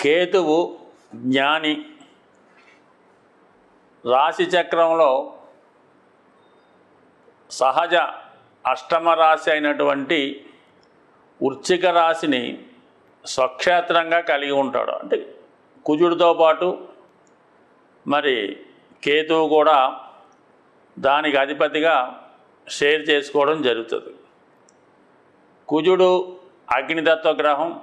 కేతువు జ్ఞాని. రాశిచక్రంలో సహజ అష్టమ రాశి అయినటువంటి వృశ్చిక రాశిని స్వక్షేత్రంగా కలిగి ఉంటాడు. అంటే కుజుడితో పాటు మరి కేతువు కూడా దానికి అధిపతిగా షేర్ చేసుకోవడం జరుగుతుంది. కుజుడు అగ్నితత్వ గ్రహం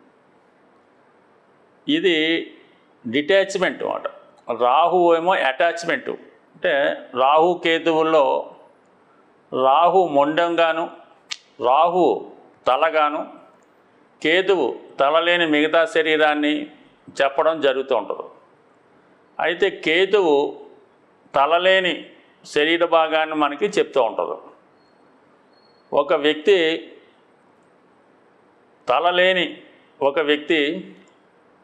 ఇది డిటాచ్మెంట్ అన్నమాట. రాహు ఏమో అటాచ్మెంటు. అంటే రాహు కేతువుల్లో రాహు మొండంగాను రాహు తలగాను కేతువు తలలేని మిగతా శరీరాన్ని చెప్పడం జరుగుతూ ఉంటుంది. అయితే కేతువు తలలేని శరీర భాగాన్ని మనకి చెప్తూ ఉంటుంది. ఒక వ్యక్తి తలలేని ఒక వ్యక్తి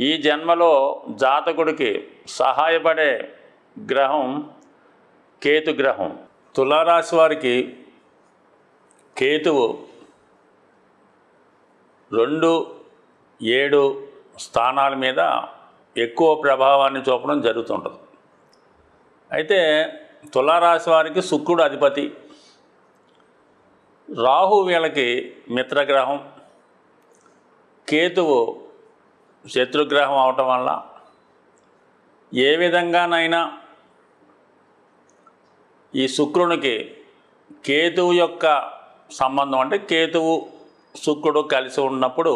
ఈ జన్మలో జాతకుడికి సహాయపడే గ్రహం కేతు గ్రహం. తులారాశి వారికి కేతువు రెండు ఏడు స్థానాల మీద ఎక్కువ ప్రభావాన్ని చూపడం జరుగుతుంటుంది. అయితే తులారాశి వారికి శుక్రుడు అధిపతి రాహు వీళ్ళకి మిత్రగ్రహం కేతువు శత్రుగ్రహం అవటం వల్ల ఏ విధంగానైనా ఈ శుక్రునికి కేతువు యొక్క సంబంధం అంటే కేతువు శుక్రుడు కలిసి ఉన్నప్పుడు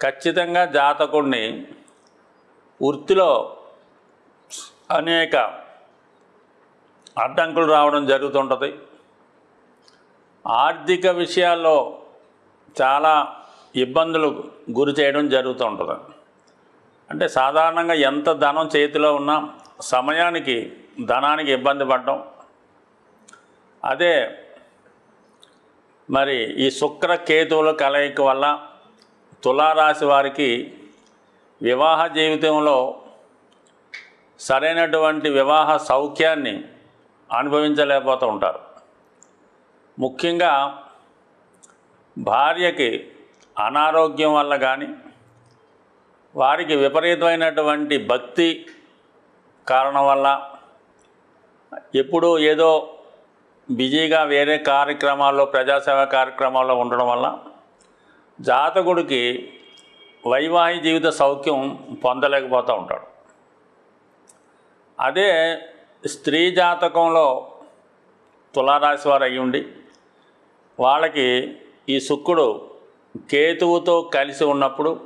ఖచ్చితంగా జాతకుడిని వృత్తిలో అనేక అడ్డంకులు రావడం జరుగుతుంటుంది. ఆర్థిక విషయాల్లో చాలా ఇబ్బందులు గురి చేయడం జరుగుతూ ఉంటుంది. అంటే సాధారణంగా ఎంత ధనం చేతిలో ఉన్నా సమయానికి ధనానికి ఇబ్బంది పడడం. అదే మరి ఈ శుక్ర కేతువుల కలయిక వల్ల తులారాశి వారికి వివాహ జీవితంలో సరైనటువంటి వివాహ సౌఖ్యాన్ని అనుభవించలేకపోతూ ఉంటారు. ముఖ్యంగా భార్యకి అనారోగ్యం వల్ల కానీ వారికి విపరీతమైనటువంటి భక్తి కారణం వల్ల ఎప్పుడూ ఏదో బిజీగా వేరే కార్యక్రమాల్లో ప్రజాసేవ కార్యక్రమాల్లో ఉండడం వల్ల జాతకుడికి వైవాహిక జీవిత సౌఖ్యం పొందలేకపోతూ ఉంటాడు. అదే స్త్రీ జాతకంలో తులారాశి వారు అయ్యుండి వాళ్ళకి ఈ శుక్రుడు కేతువుతో కలిసి ఉన్నప్పుడు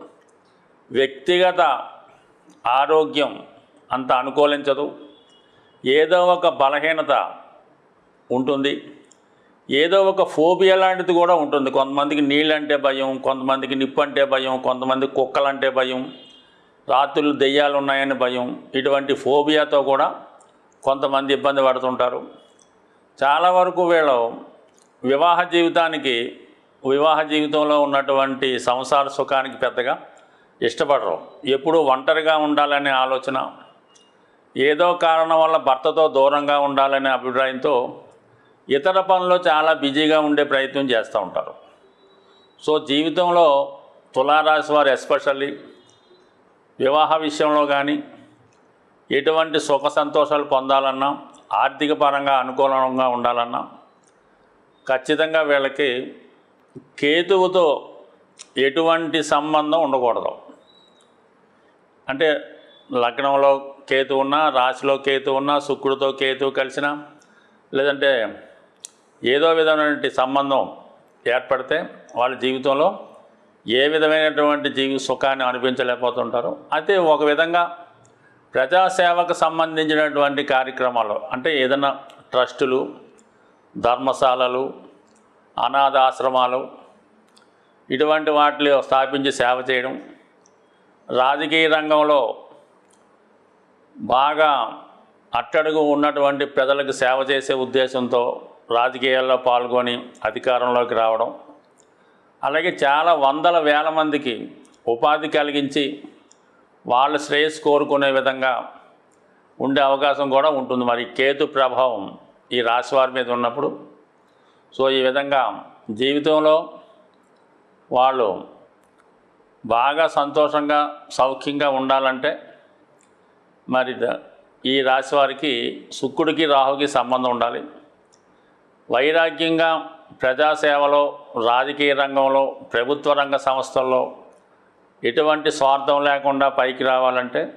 వ్యక్తిగత ఆరోగ్యం అంత అనుకూలించదు. ఏదో ఒక బలహీనత ఉంటుంది. ఏదో ఒక ఫోబియా లాంటిది కూడా ఉంటుంది. కొంతమందికి నీళ్ళంటే భయం కొంతమందికి నిప్పు అంటే భయం కొంతమంది కుక్కలంటే భయం రాత్రులు దెయ్యాలు ఉన్నాయని భయం ఇటువంటి ఫోబియాతో కూడా కొంతమంది ఇబ్బంది పడుతుంటారు. చాలా వరకు వీళ్ళు వివాహ జీవితానికి వివాహ జీవితంలో ఉన్నటువంటి సంసార సుఖానికి పెద్దగా ఇష్టపడరు. ఎప్పుడూ ఒంటరిగా ఉండాలనే ఆలోచన ఏదో కారణం వల్ల భర్తతో దూరంగా ఉండాలనే అభిప్రాయంతో ఇతర పనుల్లో చాలా బిజీగా ఉండే ప్రయత్నం చేస్తూ ఉంటారు. సో జీవితంలో తులారాశి వారు ఎస్పెషల్లీ వివాహ విషయంలో కానీ ఎటువంటి సుఖ సంతోషాలు పొందాలన్నా ఆర్థిక పరంగా అనుకూలంగా ఉండాలన్నా ఖచ్చితంగా వీళ్ళకి కేతువుతో ఎటువంటి సంబంధం ఉండకూడదు. అంటే లగ్నంలో కేతు ఉన్నా రాశిలో కేతు ఉన్నా శుక్రుడితో కేతు కలిసిన లేదంటే ఏదో విధమైనటువంటి సంబంధం ఏర్పడితే వాళ్ళ జీవితంలో ఏ విధమైనటువంటి జీవి సుఖాన్ని అనిపించలేకపోతుంటారు అయితే ఒక విధంగా ప్రజాసేవకు సంబంధించినటువంటి కార్యక్రమాలు అంటే ఏదైనా ట్రస్టులు ధర్మశాలలు అనాథాశ్రమాలు ఇటువంటి వాటిలో స్థాపించి సేవ చేయడం రాజకీయ రంగంలో బాగా అట్టడుగు ఉన్నటువంటి ప్రజలకు సేవ చేసే ఉద్దేశంతో రాజకీయాల్లో పాల్గొని అధికారంలోకి రావడం అలాగే చాలా వందల వేల మందికి ఉపాధి కలిగించి వాళ్ళ శ్రేయస్సు కోరుకునే విధంగా ఉండే అవకాశం కూడా ఉంటుంది. మరి కేతు ప్రభావం ఈ రాశి వారి మీద ఉన్నప్పుడు సో ఈ విధంగా జీవితంలో వాళ్ళు బాగా సంతోషంగా సౌఖ్యంగా ఉండాలంటే మరి ద- ఈ రాశి వారికి శుక్రుడికి రాహుకి సంబంధం ఉండాలి. వైరాగ్యంగా ప్రజాసేవలో రాజకీయ రంగంలో ప్రభుత్వ రంగ సంస్థల్లో ఎటువంటి స్వార్థం లేకుండా పైకి రావాలంటే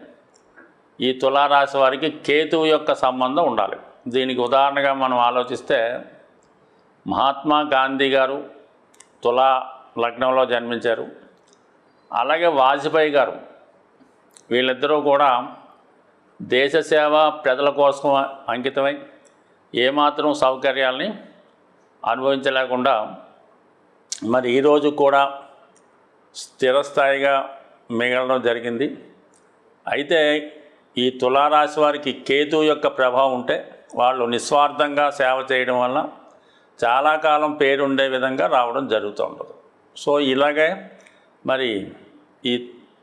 ఈ తులారాశి వారికి కేతువు యొక్క సంబంధం ఉండాలి. దీనికి ఉదాహరణగా మనం ఆలోచిస్తే మహాత్మా గాంధీ గారు తులా లగ్నంలో జన్మించారు. అలాగే వాజ్పేయి గారు వీళ్ళిద్దరూ కూడా దేశ సేవ ప్రజల కోసం అంకితమై ఏమాత్రం సౌకర్యాల్ని అనుభవించలేకుండా మరి ఈరోజు కూడా స్థిరస్థాయిగా మిగలడం జరిగింది. అయితే ఈ తులారాశి వారికి కేతు యొక్క ప్రభావం ఉంటే వాళ్ళు నిస్వార్థంగా సేవ చేయడం వల్ల చాలా కాలం పేరుండే విధంగా రావడం జరుగుతూ ఉంటుంది సో ఇలాగే మరి ఈ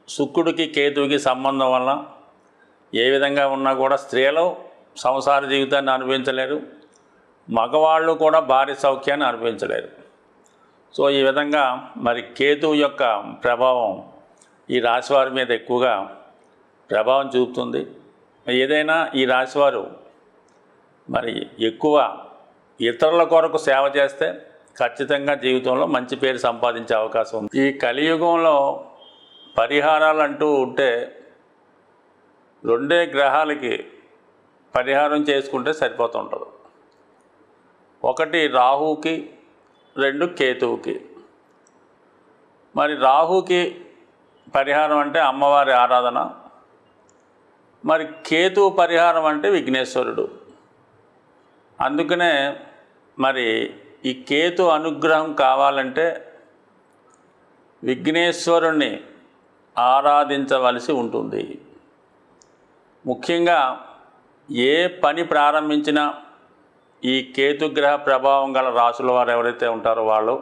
శుక్రుడికి కేతువుకి సంబంధం వల్ల ఏ విధంగా ఉన్నా కూడా స్త్రీలు సంసార జీవితాన్ని అనుభవించలేరు. మగవాళ్ళు కూడా భార్య సౌఖ్యాన్ని అనుభవించలేరు. సో ఈ విధంగా మరి కేతువు యొక్క ప్రభావం ఈ రాశివారి మీద ఎక్కువగా ప్రభావం చూపుతుంది. ఏదైనా ఈ రాశివారు మరి ఎక్కువ ఇతరుల కొరకు సేవ చేస్తే ఖచ్చితంగా జీవితంలో మంచి పేరు సంపాదించే అవకాశం ఉంది. ఈ కలియుగంలో పరిహారాలు అంటూ ఉంటే రెండే గ్రహాలకి పరిహారం చేసుకుంటే సరిపోతుంటుంది. ఒకటి రాహుకి రెండు కేతువుకి. మరి రాహుకి పరిహారం అంటే అమ్మవారి ఆరాధన. మరి కేతువు పరిహారం అంటే విఘ్నేశ్వరుడు. అందుకనే మరి ఈ కేతు అనుగ్రహం కావాలంటే విఘ్నేశ్వరుణ్ణి ఆరాధించవలసి ఉంటుంది. ముఖ్యంగా ఏ పని ప్రారంభించినా ఈ కేతుగ్రహ ప్రభావం గల రాసుల వారు ఎవరైతే ఉంటారో వాళ్ళు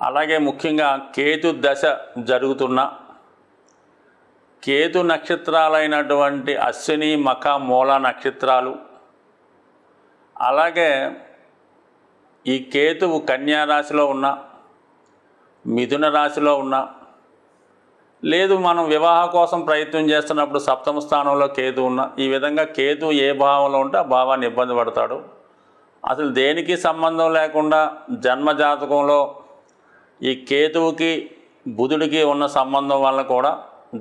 అలాగే ముఖ్యంగా కేతు దశ జరుగుతున్న కేతు నక్షత్రాలైనటువంటి అశ్విని మఖ మూల నక్షత్రాలు అలాగే ఈ కేతువు కన్యా రాశిలో ఉన్న మిథున రాశిలో ఉన్న లేదు మనం వివాహ కోసం ప్రయత్నం చేస్తున్నప్పుడు సప్తమ స్థానంలో కేతు ఉన్న ఈ విధంగా కేతు ఏ భావంలో ఉంటే ఆ భావాన్ని ఇబ్బంది పడతాడు. అసలు దేనికి సంబంధం లేకుండా జన్మ జాతకంలో ఈ కేతువుకి బుధుడికి ఉన్న సంబంధం వల్ల కూడా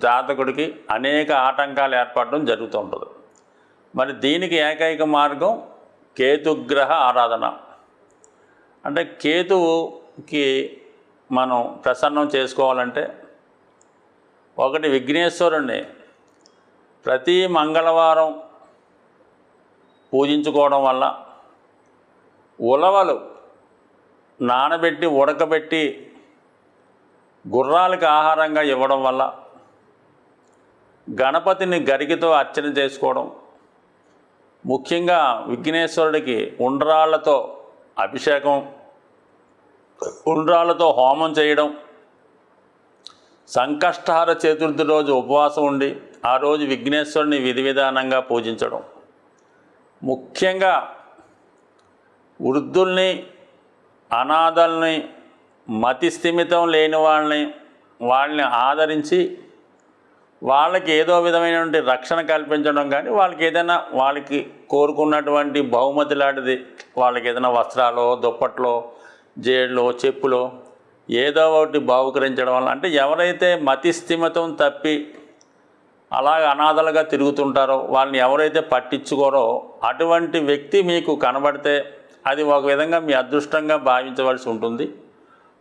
జాతకుడికి అనేక ఆటంకాలు ఏర్పడడం జరుగుతూ ఉంటుంది మరి దీనికి ఏకైక మార్గం కేతుగ్రహ ఆరాధన. అంటే కేతువుకి మనం ప్రసన్నం చేసుకోవాలంటే ఒకటి విఘ్నేశ్వరుణ్ణి ప్రతి మంగళవారం పూజించుకోవడం వల్ల ఉలవలు నానబెట్టి ఉడకబెట్టి గుర్రాలకు ఆహారంగా ఇవ్వడం వల్ల గణపతిని గరికితో అర్చన చేసుకోవడం ముఖ్యంగా విఘ్నేశ్వరుడికి ఉండ్రాళ్ళతో అభిషేకం ఉండ్రాలతో హోమం చేయడం సంకష్టహార చతుర్థి రోజు ఉపవాసం ఉండి ఆ రోజు విఘ్నేశ్వరుని విధి విధానంగా పూజించడం. ముఖ్యంగా వృద్ధుల్ని అనాథల్ని మతి స్థిమితం లేని వాళ్ళని వాళ్ళని ఆదరించి వాళ్ళకి ఏదో విధమైనటువంటి రక్షణ కల్పించడం కానీ వాళ్ళకి ఏదైనా వాళ్ళకి కోరుకున్నటువంటి బహుమతి లాంటిది వాళ్ళకి ఏదైనా వస్త్రాలు దుప్పట్లో జేళ్ళు చెప్పులో ఏదో ఒకటి బాహుకరించడం వల్ల అంటే ఎవరైతే మతిస్థిమతం తప్పి అలాగ అనాథలుగా తిరుగుతుంటారో వాళ్ళని ఎవరైతే పట్టించుకోరో అటువంటి వ్యక్తి మీకు కనబడితే అది ఒక విధంగా మీ అదృష్టంగా భావించవలసి ఉంటుంది.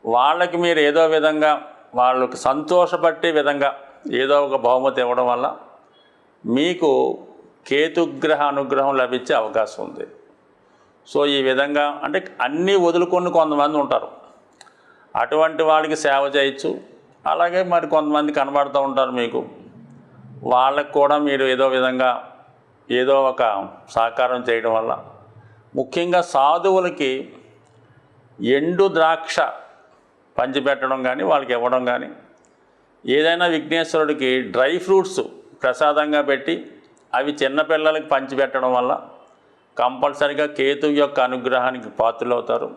వాళ్ళకి మీరు ఏదో విధంగా వాళ్ళకి సంతోషపట్టే విధంగా ఏదో ఒక బహుమతి ఇవ్వడం వల్ల మీకు కేతుగ్రహ అనుగ్రహం లభించే అవకాశం ఉంది. సో ఈ విధంగా అంటే అన్నీ వదులుకొని కొంతమంది ఉంటారు. అటువంటి వాళ్ళకి సేవ చేయొచ్చు. అలాగే మరి కొంతమంది కనబడుతూ ఉంటారు మీకు. వాళ్ళకు కూడా మీరు ఏదో విధంగా ఏదో ఒక సహకారం చేయడం వల్ల ముఖ్యంగా సాధువులకి ఎండు ద్రాక్ష పంచిపెట్టడం కానీ వాళ్ళకి ఇవ్వడం కానీ ఏదైనా విఘ్నేశ్వరుడికి డ్రై ఫ్రూట్స్ ప్రసాదంగా పెట్టి అవి చిన్నపిల్లలకి పంచిపెట్టడం వల్ల కంపల్సరిగా కేతు యొక్క అనుగ్రహానికి పాత్రలవుతారు.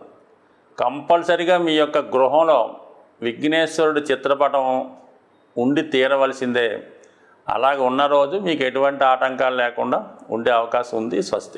కంపల్సరిగా మీ యొక్క గృహంలో విఘ్నేశ్వరుడి చిత్రపటం ఉండి తీరవలసిందే. అలాగ ఉన్న రోజు మీకు ఎటువంటి ఆటంకాలు లేకుండా ఉండే అవకాశం ఉంది. స్వస్తి.